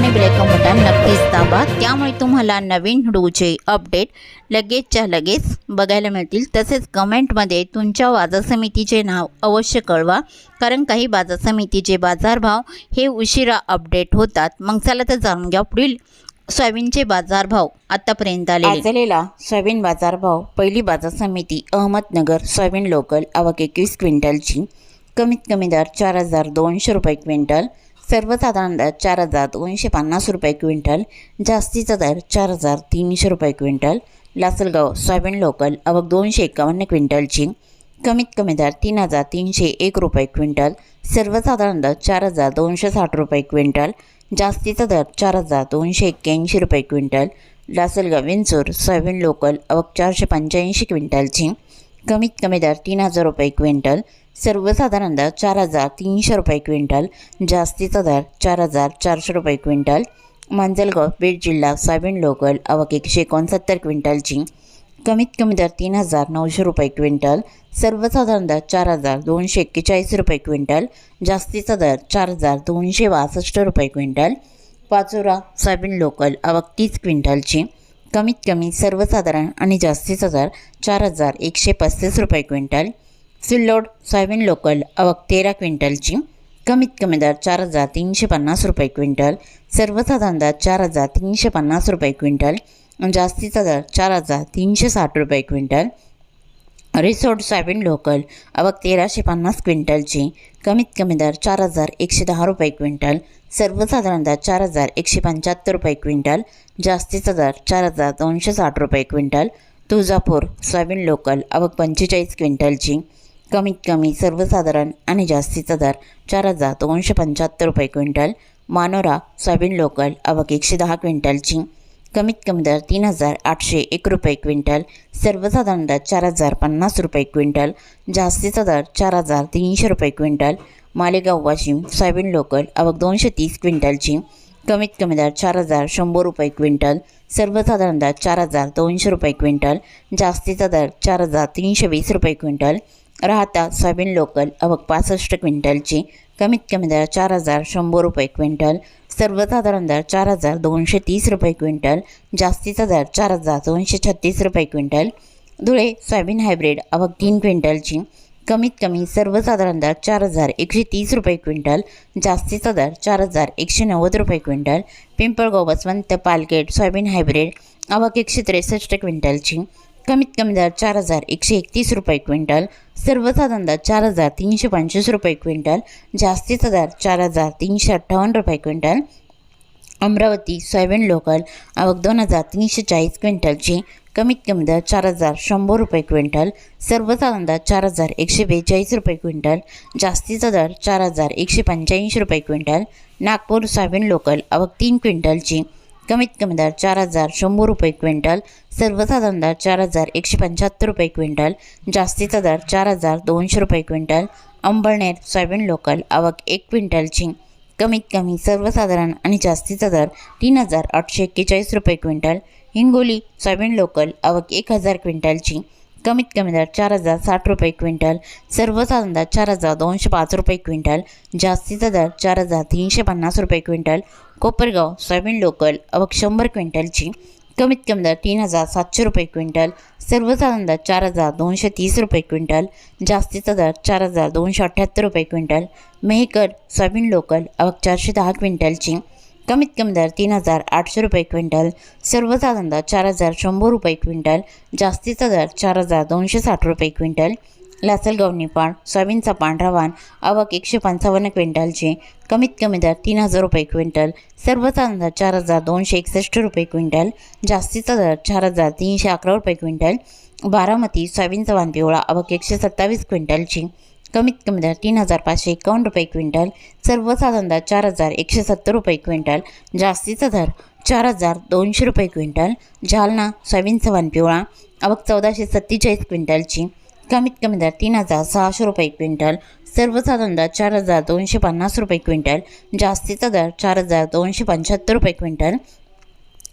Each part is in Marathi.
आणि ब्लॅक बटन नक्कीच दाबा त्यामुळे तुम्हाला नवीन व्हिडिओचे अपडेट लगेचच्या लगेच बघायला मिळतील. तसेच कमेंटमध्ये तुमच्या बाजार समितीचे नाव अवश्य कळवा. कारण काही बाजार समितीचे बाजारभाव हे उशिरा अपडेट होतात. मग चला तर जाणून घ्या पुढील सोयाबीनचे बाजारभाव आतापर्यंत आले आलेला सोयाबीन बाजारभाव पहिली बाजार समिती अहमदनगर सोयाबीन लोकल आवक एकवीस क्विंटलची. कमीत कमी दर चार हजार दोनशे रुपये क्विंटल. सर्वसाधारण दर चार हजार दोनशे पन्नास रुपये क्विंटल जास्तीचा दर चार हजार तीनशे रुपये क्विंटल लासलगाव सोयाबीन लोकल अवघ दोनशे एकावन्न क्विंटलची कमीत कमी दर तीन हजार तीनशे एक रुपये क्विंटल सर्वसाधारण दर चार हजार दोनशे साठ रुपये क्विंटल जास्तीचा दर चार हजार दोनशे एक्क्याऐंशी रुपये quintal Lasalgaon Vinchur soybean local अवघ चारशे पंच्याऐंशी क्विंटलची कमीत कमी दर तीन हजार रुपये क्विंटल सर्वसाधारण दर चार हजार तीनशे रुपये क्विंटल जास्तीचा दर चार हजार चारशे रुपये क्विंटल मांजलगाव बीड जिल्हा सोयाबीन लोकल आवक एकशे एकोणसत्तर क्विंटलची कमीत कमी दर तीन हजार नऊशे रुपये क्विंटल सर्वसाधारण दर चार हजार दोनशे एक्केचाळीस रुपये क्विंटल जास्तीचा दर चार हजार दोनशे बासष्ट रुपये क्विंटल पाचोरा सोयाबीन लोकल आवक तीस क्विंटलची कमीत कमी सर्वसाधारण आणि जास्तीचा दर चार हजार एकशे पस्तीस रुपये क्विंटल सिल्लोड सोयाबीन लोकल आवक तेरा क्विंटलची. कमीत कमी दर चार हजार तीनशे पन्नास रुपये क्विंटल. सर्वसाधारण दर चार हजार तीनशे पन्नास रुपये क्विंटल. आणि जास्तीचा दर चार हजार तीनशे साठ रुपये क्विंटल. रिसोर्ट सोयाबीन लोकल आवक तेराशे पन्नास क्विंटलची. कमीत कमी दर चार हजार एकशे दहा रुपये क्विंटल. सर्वसाधारण दर चार हजार एकशे पंच्याहत्तर रुपये क्विंटल. जास्तीचा दर चार हजार दोनशे साठ रुपये क्विंटल. तुळजापूर सोयाबीन लोकल आवक पंचेचाळीस क्विंटलची. कमीत कमी सर्वसाधारण आणि जास्तीचा दर चार हजार दोनशे पंच्याहत्तर रुपये क्विंटल मानोरा सोयाबीन लोकल आवक एकशे दहा क्विंटलची कमीत कमी दर तीन हजार आठशे एक रुपये क्विंटल सर्वसाधारण दर चार हजार पन्नास रुपये क्विंटल जास्तीचा दर चार हजार तीनशे रुपये quintal Malegaon Washim soybean local आवक दोनशे तीस क्विंटलची कमीत कमी दर चार हजार शंभर रुपये क्विंटल सर्वसाधारण दर चार हजार दोनशे रुपये क्विंटल जास्तीचा दर चार हजार तीनशे वीस रुपये क्विंटल राहता सोयाबीन लोकल आवक पासष्ट क्विंटलची. कमीत कमी दर चार हजार शंभर रुपये क्विंटल. सर्वसाधारण दर चार हजार दोनशे तीस रुपये क्विंटल. जास्तीचा दर चार हजार दोनशे छत्तीस रुपये क्विंटल. धुळे सोयाबीन हायब्रिड अवघ तीन क्विंटलची. कमीत कमी सर्वसाधारण दर चार हजार एकशे तीस रुपये क्विंटल. जास्तीचा दर चार हजार एकशे नव्वद रुपये क्विंटल. पिंपळगाव बसवंत पालकेट सोयाबीन हायब्रिड अवघ एकशे त्रेसष्ट क्विंटलची. कमीत कमी दर चार हजार एकशे एकतीस रुपये क्विंटल सर्वसाधारण दर चार हजार तीनशे पंचवीस रुपये क्विंटल जास्तीचा दर चार हजार तीनशे अठ्ठावन्न रुपये क्विंटल अमरावती सोयाबीन लोकल आवक दोन हजार तीनशे चाळीस क्विंटलची कमीत कमी दर चार हजार शंभर रुपये क्विंटल सर्वसाधारण दर चार हजार एकशे बेचाळीस रुपये क्विंटल जास्तीचा दर चार हजार एकशे पंच्याऐंशी रुपये क्विंटल नागपूर सोयाबीन लोकल आवक तीन क्विंटलची कमीत कमी दर चार हजार शंभर रुपये क्विंटल सर्वसाधारण दर चार हजार एकशे पंच्याहत्तर रुपये क्विंटल जास्तीचा दर चार हजार दोनशे रुपये क्विंटल अंबळनेर सोयाबीन लोकल आवक एक क्विंटलची कमीत कमी सर्वसाधारण आणि जास्तीचा दर तीन हजार आठशे एक्केचाळीस रुपये क्विंटल हिंगोली सोयाबीन लोकल आवक एक हजार क्विंटलची कमीत कमी दर चार हजार साठ रुपये क्विंटल सर्वसाधारण दर चार हजार दोनशे पाच रुपये क्विंटल जास्तीचा दर चार हजार तीनशे पन्नास रुपये क्विंटल कोपरगाव सोयाबीन लोकल अवघ शंभर क्विंटलची कमीत कमी दर तीन हजार सातशे रुपये क्विंटल सर्वसाधारण दर चार हजार दोनशे तीस रुपये क्विंटल जास्तीचा दर चार हजार दोनशे अठ्ठ्याहत्तर रुपये क्विंटल मेहकर सोयाबीन लोकल अवघ चारशे दहा क्विंटलची कमीत कमी दर तीन हजार आठशे रुपये क्विंटल सर्वसाधारण दर चार हजार शंभर रुपये क्विंटल जास्तीचा दर चार हजार दोनशे साठ रुपये क्विंटल. लासलगावनी पाण सोयाबीनचा पांढरा वाण आवक एकशे पंचावन्न क्विंटलचे कमीत कमी दर तीन हजार रुपये क्विंटल सर्वसाधारण दर चार हजार दोनशे एकसष्ट रुपये क्विंटल जास्तीचा दर चार हजार तीनशे अकरा रुपये क्विंटल. बारामती सोयाबीनचा वाण पिवळा आवक एकशे सत्तावीस क्विंटलची. कमीत कमी दर तीन हजार पाचशे एकावन्न रुपये क्विंटल सर्वसाधारण दर चार हजार एकशे सत्तर रुपये क्विंटल जास्तीचा दर चार हजार दोनशे रुपये क्विंटल जालना सोयाबीनचा वाण पिवळा आवक चौदाशे सत्तेचाळीस क्विंटलची कमीत कमी दर तीन हजार सहाशे रुपये क्विंटल सर्वसाधारण दर चार हजार दोनशे पन्नास रुपये क्विंटल जास्तीचा दर चार हजार दोनशे पंच्याहत्तर रुपये क्विंटल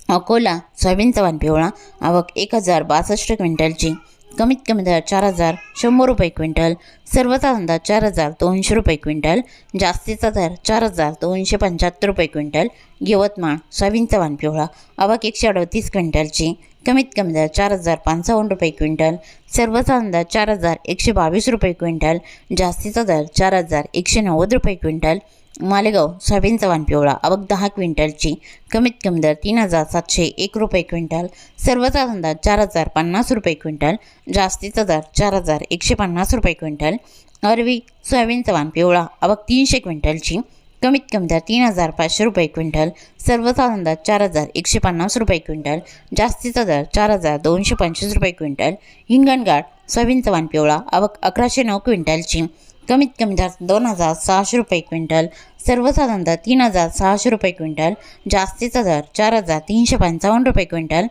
अकोला सोयाबीन चव्हाण पिवळा आवक एक हजार बासष्ट क्विंटलची कमीत कमी दर चार हजार शंभर रुपये क्विंटल सर्वचा अंदाज चार हजार दोनशे रुपये क्विंटल जास्तीचा दर चार हजार दोनशे पंच्याहत्तर रुपये क्विंटल यवतमाळ सोयाबीन चव्हाण पिवळा अवाक एकशे अडतीस क्विंटलची कमीत कमी दर चार हजार पंचावन्न रुपये क्विंटल सर्वचा अंदाज चार हजार एकशे बावीस रुपये क्विंटल जास्तीचा दर चार हजार एकशे नव्वद रुपये क्विंटल मालेगाव सोयाबीन चव्हाण पिवळा अवक दहा क्विंटलची कमीत कमी दर तीन हजार सातशे एक रुपये क्विंटल सर्वचा धंदा चार हजार पन्नास रुपये क्विंटल जास्तीचा दर चार हजार एकशे पन्नास रुपये क्विंटल अरवी सोयाबीन चव्हाण पिवळा अवक तीनशे क्विंटलची कमीत कमी दर तीन हजार पाचशे रुपये क्विंटल सर्वचा धंदा चार हजार एकशे पन्नास रुपये क्विंटल जास्तीचा दर चार हजार दोनशे पंचवीस रुपये क्विंटल हिंगणघाट सोयाबीन चव्हाण पिवळा अवक अकराशे नऊ क्विंटलची कमीत कमी जास्त दोन हजार सहाशे रुपये क्विंटल सर्वसाधारणतः तीन हजार सहाशे रुपये क्विंटल जास्तीचा दर चार हजार तीनशे पंचावन्न रुपये क्विंटल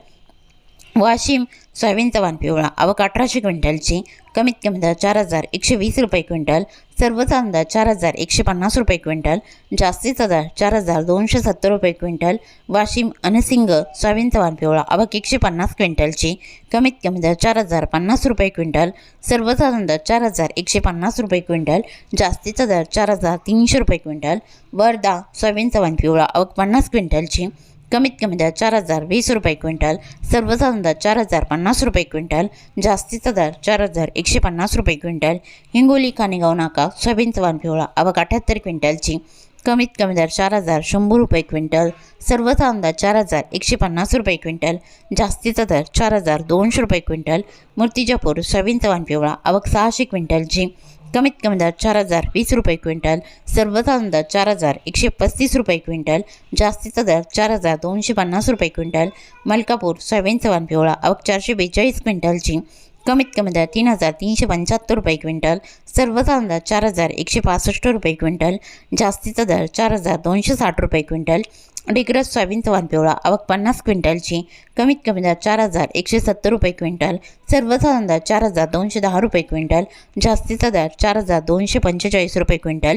वाशिम सोयाबीन चव्हाण पिवळा आवक अठराशे क्विंटलची कमीत कमी दर चार हजार एकशे वीस रुपये क्विंटल सर्वसाधारण दर चार हजार एकशे पन्नास रुपये क्विंटल जास्तीचा दर चार हजार दोनशे सत्तर रुपये क्विंटल वाशिम अनसिंग सोयाबीन चव्हाण पिवळा आवक एकशे पन्नास क्विंटलची कमीत कमी दर चार हजार पन्नास रुपये क्विंटल सर्वसाधारण दर चार हजार एकशे पन्नास रुपये क्विंटल जास्तीचा दर चार हजार तीनशे रुपये क्विंटल वर्धा सोयाबीन चव्हाण पिवळा आवक पन्नास क्विंटलची कमीत कमी दर चार हजार वीस रुपये क्विंटल सर्वसाधारण दर चार हजार पन्नास रुपये क्विंटल जास्तीचा दर चार हजार एकशे पन्नास रुपये क्विंटल हिंगोली कानेगाव नाका सोयाबीनचा चव्हाण पिवळा आवक अठ्याहत्तर क्विंटलची कमीत कमी दर चार हजार शंभर रुपये क्विंटल सर्वसाधारण दर चार हजार एकशे पन्नास रुपये क्विंटल जास्तीचा दर चार हजार दोनशे रुपये क्विंटल मूर्तिजापूर सोयाबीनचा चव्हाण पिवळा आवक सहाशे क्विंटलची कमीत कमी दर चार हजार वीस रुपये क्विंटल सर्वसाधारण दर चार हजार एकशे पस्तीस रुपये क्विंटल जास्तीचा दर चार हजार दोनशे पन्नास रुपये क्विंटल मलकापूर सोयाबीन चव्हाण पिवळा आवक चारशे बेचाळीस क्विंटलची कमीत कमी दर तीन हजार तीनशे पंच्याहत्तर रुपये क्विंटल सर्वसाधारण दर चार हजार एकशे पासष्ट रुपये क्विंटल जास्तीचा दर चार हजार दोनशे साठ रुपये क्विंटल डिग्रज सोयाबीन तवान पिवळा. आवक पन्नास क्विंटलची. कमीत कमी दर चार हजार एकशे सत्तर रुपये क्विंटल. सर्वसाधारण दर चार हजार दोनशे दहा रुपये क्विंटल. जास्तीचा दर चार हजार दोनशे पंचेचाळीस रुपये क्विंटल.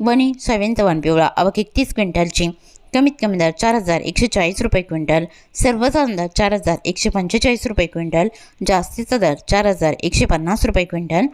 बनी सोयाबीन तवान पिवळा. आवक एकतीस क्विंटलची. कमीत कमी दर चार हजार एकशे चाळीस रुपये क्विंटल. सर्वसाधारण दर चार हजार एकशे पंचेचाळीस रुपये क्विंटल. जास्तीचा दर चार हजार एकशे पन्नास रुपये क्विंटल.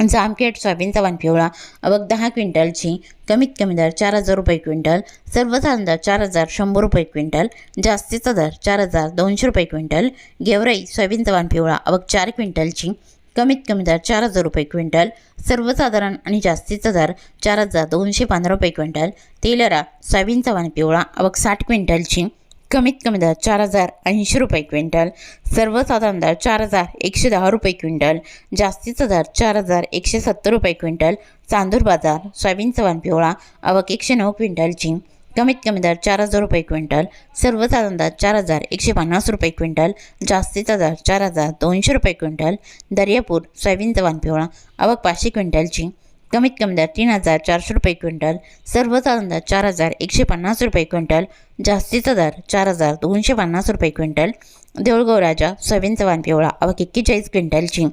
जामखेड सोयाबीन वन पिवळा अवक दहा क्विंटलची कमीत कमी दर चार हजार रुपये क्विंटल सर्वसाधारण दर चार हजार शंभर रुपये क्विंटल जास्तीचा दर चार हजार दोनशे रुपये क्विंटल गेवराई सोयाबीन चव्हाण पिवळा अवक चार क्विंटलची कमीत कमी दर चार हजार रुपये क्विंटल सर्वसाधारण आणि जास्तीचा दर चार हजार दोनशे पंधरा रुपये क्विंटल तेलरा सोयाबीन चव्हाण पिवळा अवक साठ क्विंटलची कमीत कमी दर चार हजार ऐंशी रुपये क्विंटल सर्वसाधारण दर चार हजार एकशे दहा रुपये क्विंटल जास्तीचा दर चार हजार एकशे सत्तर रुपये क्विंटल चांदूर बाजार सोयाबीन चव्हाण पिवळा अवक एकशे नऊ क्विंटलची कमीत कमी दर चार हजार रुपये क्विंटल सर्वसाधारण दर चार हजार एकशे पन्नास रुपये क्विंटल जास्तीचा दर चार हजार दोनशे रुपये क्विंटल दर्यापूर सोयाबीन चव्हाण पिवळा अवक पाचशे क्विंटलची कमीत कमी दर तीन हजार चारशे रुपये क्विंटल सर्वसाधारण दर चार हजार एकशे पन्नास रुपये क्विंटल जास्तीचा दर चार हजार दोनशे पन्नास रुपये क्विंटल देऊळगाव राजा सोयाबीन चव्हाण पिवळा अवक एक्केचाळीस क्विंटलची.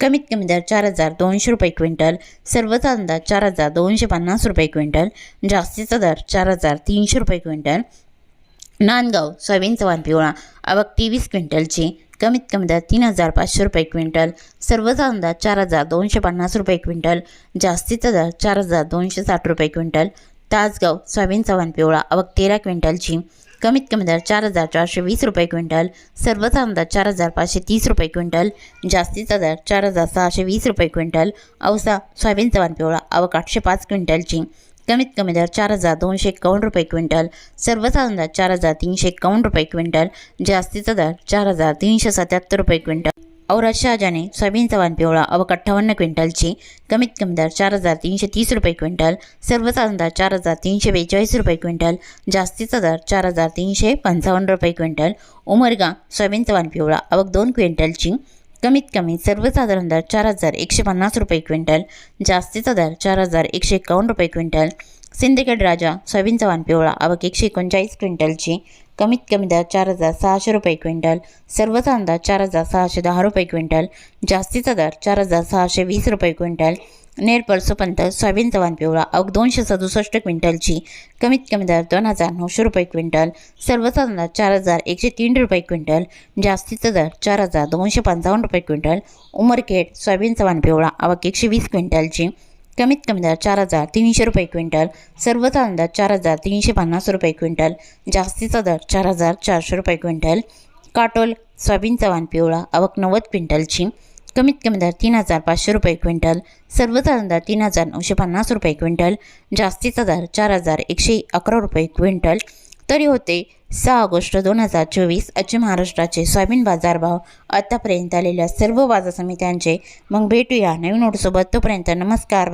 कमीत कमी दर चार हजार दोनशे रुपये क्विंटल सर्वसाधारण दर चार हजार दोनशे पन्नास रुपये क्विंटल जास्तीचा दर चार हजार तीनशे रुपये क्विंटल. नांदगाव सोयाबीन चव्हाण पिवळा अवघ तेवीस क्विंटलची. कमीत कमी दर तीन हजार पाचशे रुपये क्विंटल सर्वसाधारण दर चार हजार दोनशे पन्नास रुपये क्विंटल जास्तीचा दर चार हजार दोनशे साठ रुपये क्विंटल तासगाव सोयाबीन चव्हाण पिवळा अवक तेरा क्विंटलची कमीत कमी दर चार हजार चारशे वीस रुपये क्विंटल सर्वसाधारण दर चार हजार पाचशे तीस रुपये क्विंटल जास्तीचा दर चार हजार सहाशे वीस रुपये क्विंटल औसा सोयाबीन चव्हाण पिवळा आवक आठशे पाच क्विंटलची. कमीत कमी दर चार हजार दोनशे एकावन्न रुपये क्विंटल सर्वसाधारण दर चार हजार तीनशे एकावन्न रुपये क्विंटल जास्तीचा दर चार हजार तीनशे सत्याहत्तर रुपये क्विंटल. औरत शहाजाने सोयाबीन चव्हाण पिवळा अवक अठ्ठावन्न क्विंटलची कमीत कमी दर चार हजार तीनशे तीस रुपये क्विंटल सर्वसाधारण दर चार हजार तीनशे बेचाळीस रुपये क्विंटल जास्तीचा दर चार हजार तीनशे पंचावन्न रुपये क्विंटल. उमरगा सोयाबीन चव्हाण पिवळा अवक दोन क्विंटलची कमीत कमी सर्वसाधारण दर चार हजार एकशे पन्नास रुपये क्विंटल जास्तीचा दर चार हजार एकशे एकावन्न रुपये क्विंटल सिंदखेड राजा सोयाबीन चव्हाण पिवळा आवक एकशे एकोणचाळीस क्विंटलची कमीत कमी दर चार हजार सहाशे रुपये क्विंटल सर्वचा अंदाज चार हजार सहाशे दहा रुपये क्विंटल जास्तीचा दर चार हजार सहाशे वीस रुपये क्विंटल नेरपल सुपंत सोयाबीन चव्हाण पिवळा अवघ दोनशे सदुसष्ट क्विंटलची कमीत कमी दर दोन हजार नऊशे रुपये क्विंटल सर्वचा अंदाज चार हजार एकशे तीन रुपये क्विंटल जास्तीचा दर चार हजार दोनशे पंचावन्न रुपये क्विंटल उमरखेड सोयाबीन चव्हाण पिवळा आवक एकशे वीस क्विंटलची कमीत कमी दर चार हजार तीनशे रुपये क्विंटल सर्वचा अंदाज चार हजार तीनशे पन्नास रुपये क्विंटल जास्तीचा दर चार हजार चारशे रुपये क्विंटल काटोल सोयाबीन चव्हाण पिवळा आवक नव्वद क्विंटलची कमीत कमी दर तीन हजार पाचशे रुपये क्विंटल सर्वसाधारण दर तीन हजार नऊशे पन्नास रुपये क्विंटल जास्तीचा दर चार हजार एकशे अकरा रुपये क्विंटल. तरी होते सहा ऑगस्ट दोन हजार चोवीस आजचे महाराष्ट्राचे सोयाबीन बाजारभाव आतापर्यंत आलेल्या सर्व बाजार समित्यांचे. मग भेटूया नवीन नोटसोबत. तोपर्यंत नमस्कार.